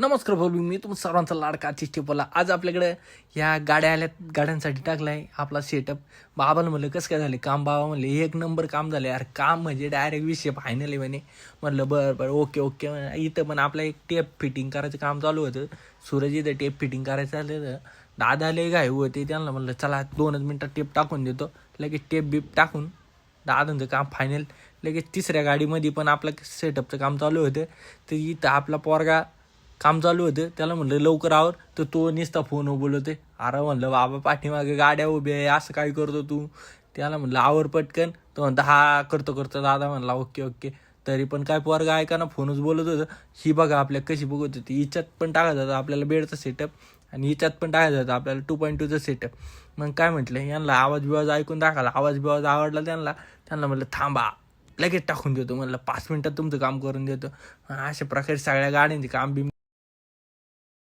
नमस्कार बोलू मी तुम सर्वांचा लाडका बोला आज आपल्याकडे ह्या गाड्या आल्यात गाड्यांसाठी टाकला आहे आपला सेटअप बाबाला म्हणलं कसं काय झालं? काम बाबा म्हणले एक नंबर काम झालं. यार काम म्हणजे डायरेक्ट विषय फायनल आहे म्हणे. म्हणलं बरं बरं ओके ओके म्हणे. इथं पण आपलं एक टेप फिटिंग करायचं काम चालू होतं. सूरज इथं टेप फिटिंग करायचं आलं दादा लय घाई होते. त्यांना म्हणलं चला दोनच मिनटात टेप टाकून देतो. लगेच टेप बीप टाकून दादांचं काम फायनल लगेच तिसऱ्या गाडीमध्ये पण आपलं सेटअपचं काम चालू होतं. तर इथं आपला पोरगा काम चालू होतं. त्याला म्हणलं लवकर आवर. तर तो निसता फोनवर बोलवते अरे म्हणलं बाबा पाठीमागे गाड्या उभ्या आहे. असं काय करतो तू? त्याला म्हणलं आवर पटकन. तो म्हणता हा करतो करतो. दादा म्हणला ओके ओके. तरी पण काय पोरगा ऐका ना फोनच बोलत होतं. ही बघा आपल्या कशी बघत होती. हिच्यात पण टाकायचं जातं आपल्याला बेडचं सेटअप आणि हिच्यात पण टाकायचं जातं आपल्याला टू पॉईंट टूचं सेटअप मग काय म्हटलं यांना आवाज बिवाज ऐकून दाखवला. आवाज बिवाज आवडला त्यांना. त्यांना म्हटलं थांबा लगेच टाकून देतो. म्हणलं पाच मिनटात तुमचं काम करून देतो. अशा प्रकारे सगळ्या गाड्यांचे काम बिम